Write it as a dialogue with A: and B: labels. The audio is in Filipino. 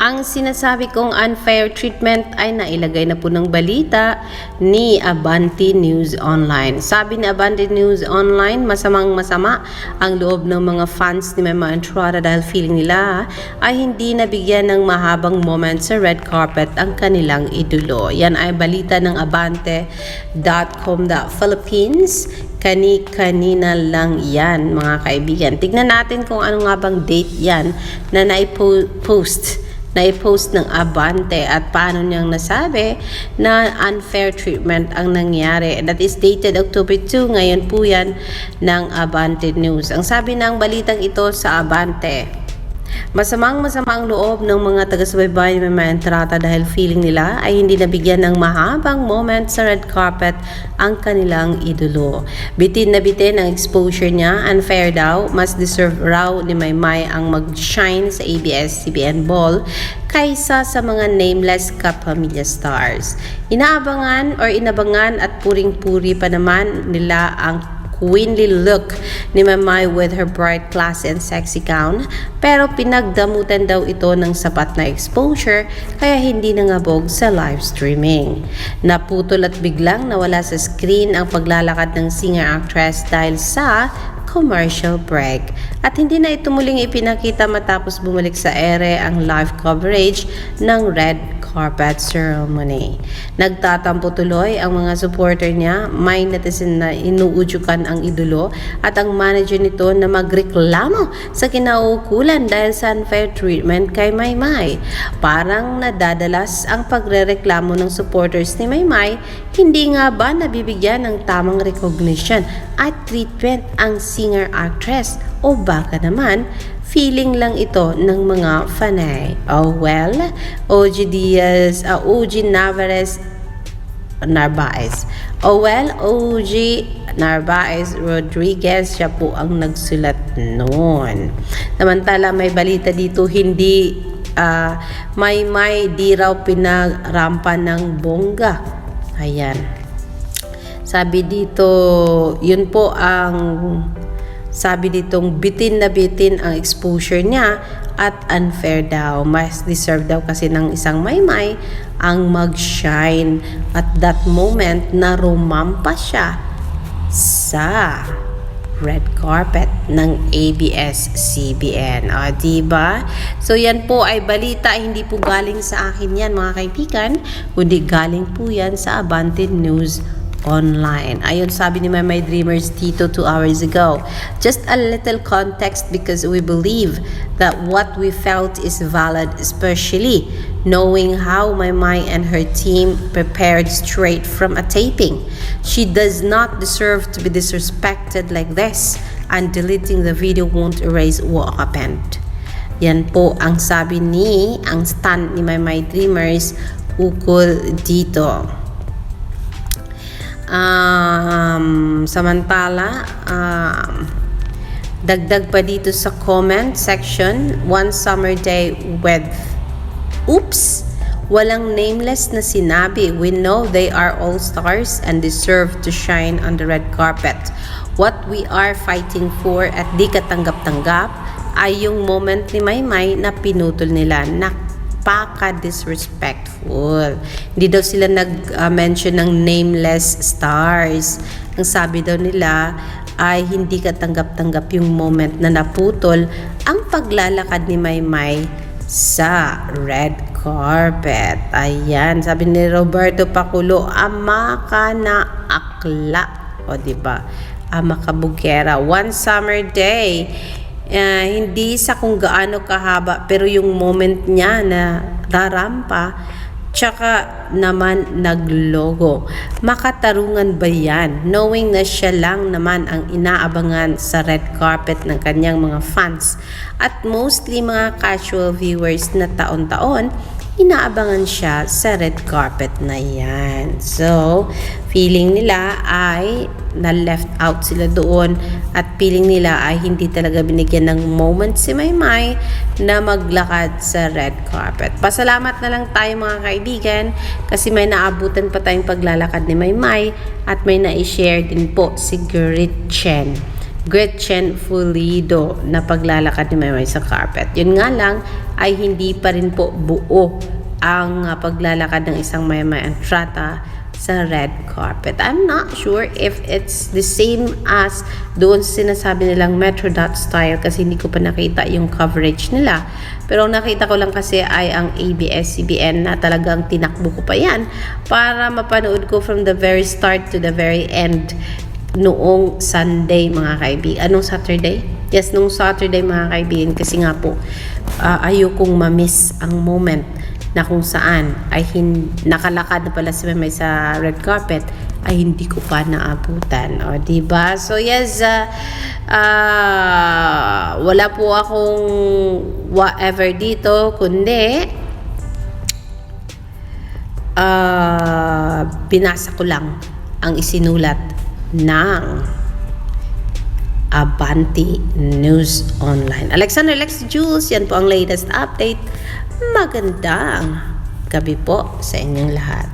A: Ang sinasabi kong unfair treatment ay nailagay na po ng balita ni Abante News Online. Sabi ni Abante News Online, masamang masama ang loob ng mga fans ni Mema Entrada dahil feeling nila ay hindi nabigyan ng mahabang moment sa red carpet ang kanilang idolo. Yan ay balita ng abante.com.philippines. Kani-kanina lang yan mga kaibigan. Tignan natin kung ano nga bang date yan na naipost na i-post ng Abante at paano niyang nasabi na unfair treatment ang nangyari. That is dated October 2. Ngayon po yan ng Abante News. Ang sabi ng balitang ito sa Abante, Masamang masama ang loob ng mga taga-subaybay ng mga entrata dahil feeling nila ay hindi nabigyan ng mahabang moment sa red carpet ang kanilang idolo. Bitin na bitin ang exposure niya, unfair daw, mas deserve raw ni Maymay ang mag-shine sa ABS-CBN Ball kaysa sa mga nameless kapamilya stars. Inaabangan or inabangan at puring-puri pa naman nila ang queenly look ni Mamay with her bright class and sexy gown pero pinagdamutan daw ito ng sapat na exposure kaya hindi nangabog sa live streaming. Naputol at biglang nawala sa screen ang paglalakad ng singer-actress dahil sa commercial break. At hindi na ito muling ipinakita matapos bumalik sa ere ang live coverage ng red carpet ceremony. Nagtatampo tuloy ang mga supporter niya, may netizen na inuudyukan ang idolo at ang manager nito na magreklamo sa kinaukulan dahil sa unfair treatment kay Maymay. Parang nadadalas ang pagrereklamo ng supporters ni Maymay, hindi nga ba nabibigyan ng tamang recognition at treatment ang singer-actress o baka naman feeling lang ito ng mga fanay. Oh well, OG Diaz, uh, OG Navarez Narvaez. Oh well, OG Narvaez Rodriguez, siya po ang nagsulat noon. Samantala, may balita dito, hindi ah, may may di raw pinagrampa ng bongga. Ayan. Sabi dito, yun po ang sabi ditong bitin na bitin ang exposure niya at unfair daw. Mas deserve daw kasi ng isang maymay ang mag-shine at that moment na rumampa siya sa red carpet ng ABS-CBN. O, diba? So, yan po ay balita. Hindi po galing sa akin yan, mga kaibigan. Kundi galing po yan sa Abante News online. Ayon sabi ni My Dreamers Tito two hours ago. Just a little context because we believe that what we felt is valid, especially knowing how my Mai and her team prepared straight from a taping. She does not deserve to be disrespected like this and deleting the video won't erase what happened. Yan po ang sabi ni, ang stand ni My My Dreamers ukol dito. Um, samantala, um, dagdag pa dito sa comment section, one summer day with Oops! Walang nameless na sinabi. We know they are all stars and deserve to shine on the red carpet. What we are fighting for at di katanggap-tanggap ay yung moment ni Maymay na pinutol nila. Napaka-disrespectful. Hindi daw sila nag-mention ng nameless stars. Ang sabi daw nila ay hindi katanggap-tanggap yung moment na naputol ang paglalakad ni Maymay sa red carpet. Ayan, sabi ni Roberto Paculo, ama ka na akla. O, di ba? Ama ka bugera. One summer day. Uh, hindi sa kung gaano kahaba, pero yung moment niya na darampa, tsaka naman naglogo. Makatarungan ba yan? Knowing na siya lang naman ang inaabangan sa red carpet ng kanyang mga fans at mostly mga casual viewers na taon-taon, inaabangan siya sa red carpet na yan. So, feeling nila ay na-left out sila doon at feeling nila ay hindi talaga binigyan ng moment si Maymay na maglakad sa red carpet. Pasalamat na lang tayo mga kaibigan kasi may naabutan pa tayong paglalakad ni Maymay at may na-share din po si Grit Chen Gretchen Fulido na paglalakad ni Maymay sa carpet. Yun nga lang ay hindi pa rin po buo ang ah, paglalakad ng isang Maymay Entrata sa red carpet. I'm not sure if it's the same as doon sa sinasabi nilang Metro Dot style kasi hindi ko pa nakita yung coverage nila. Pero ang nakita ko lang kasi ay ang ABS-CBN na talagang tinakbo ko pa yan para mapanood ko from the very start to the very end noong Sunday mga kaibigan. Anong Saturday? Yes, nung Saturday mga kaibigan kasi nga po uh, ayokong ma-miss ang moment na kung saan ay hin- nakalakad na pala si Mamay sa red carpet ay hindi ko pa naabutan. O, di ba? So, yes, uh, ah, wala po akong whatever dito, kundi ah, binasa ko lang ang isinulat ng Abanti News Online. Alexander Lex Jules, yan po ang latest update. Magandang gabi po sa inyong lahat.